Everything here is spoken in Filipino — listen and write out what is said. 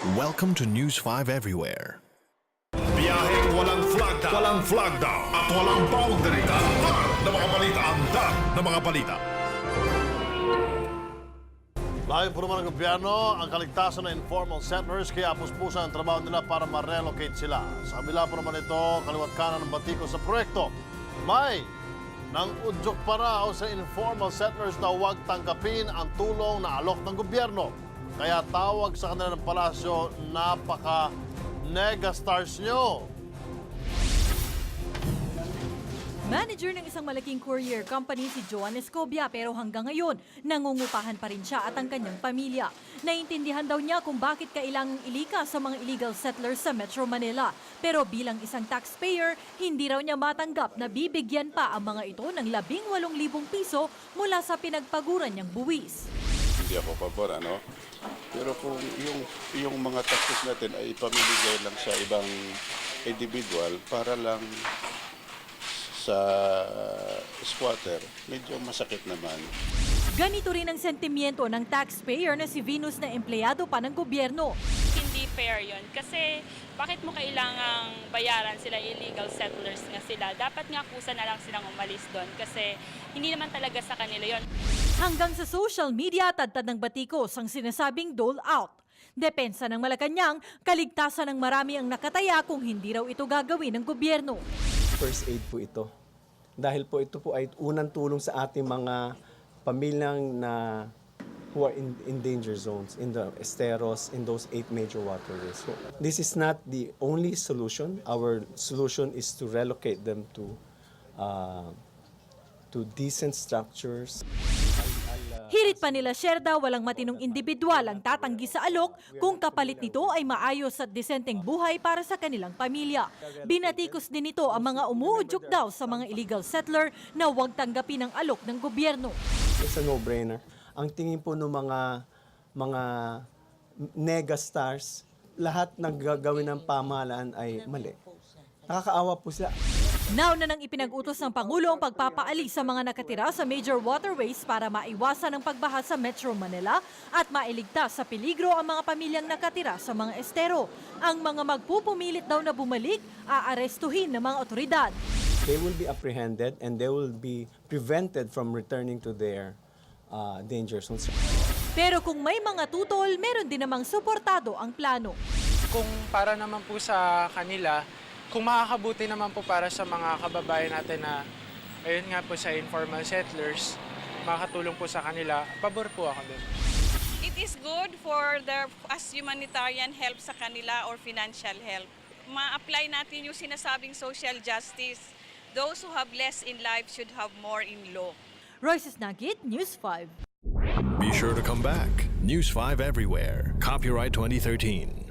Welcome to News 5 Everywhere. Biyaheng walang flagda, walang flagda, at walang boundary. Antar na mga balita, antar na mga balita. Layo po naman ng gobyerno ang kaligtasan ng informal settlers kaya puspusan ang trabaho nila para ma-relocate sila. Sa kabila po naman ito, kaliwat kanan ng batiko sa proyekto. May nang udyok pa raw sa informal settlers na huwag tanggapin ang tulong na alok ng gobyerno. Kaya tawag sa kanila ng palasyo, napaka negastars nyo. Manager ng isang malaking courier company si Joan Escobia pero hanggang ngayon nangungupahan pa rin siya at ang kanyang pamilya. Naintindihan daw niya kung bakit kailangang ilika sa mga illegal settlers sa Metro Manila. Pero bilang isang taxpayer, hindi raw niya matanggap na bibigyan pa ang mga ito ng 18,000 piso mula sa pinagpaguran niyang buwis. Hindi ako pabor, ano? Pero kung yung, yung mga taxes natin ay ipamimigay lang sa ibang individual para lang sa squatter, medyo masakit naman. Ganito rin ang sentimiento ng taxpayer na si Venus na empleyado pa ng gobyerno. hindi fair yon kasi bakit mo kailangang bayaran sila illegal settlers nga sila dapat nga kusa na lang silang umalis doon kasi hindi naman talaga sa kanila yon Hanggang sa social media, tadtad ng batikos ang sinasabing dole out. Depensa ng Malacanang, kaligtasan ng marami ang nakataya kung hindi raw ito gagawin ng gobyerno. first aid po ito. Dahil po ito po ay unang tulong sa ating mga pamilyang na who are in, in danger zones, in the esteros, in those eight major waterways. So, this is not the only solution. Our solution is to relocate them to uh, to decent structures. Hirit pa nila Sherda, walang matinong individual ang tatanggi sa alok kung kapalit nito ay maayos at disenteng buhay para sa kanilang pamilya. Binatikos din ito ang mga umuudyok daw sa mga illegal settler na huwag tanggapin ang alok ng gobyerno. It's a no-brainer. Ang tingin po ng mga mga negastars, lahat ng gagawin ng pamahalaan ay mali. Nakakaawa po sila. Now na nang ipinag-utos ng Pangulo ang pagpapaalis sa mga nakatira sa major waterways para maiwasan ang pagbaha sa Metro Manila at mailigtas sa peligro ang mga pamilyang nakatira sa mga estero. Ang mga magpupumilit daw na bumalik, aarestuhin ng mga otoridad. They will be apprehended and they will be prevented from returning to their uh, danger zones. Pero kung may mga tutol, meron din namang suportado ang plano. kung para naman po sa kanila, kung makakabuti naman po para sa mga kababayan natin na ayun nga po sa informal settlers, makakatulong po sa kanila, pabor po ako doon. it is good for their as humanitarian help sa kanila or financial help ma-apply natin yung sinasabing social justice those who have less in life should have more in law Royces Nagit, News 5. Be sure to come back. News 5 Everywhere. Copyright 2013.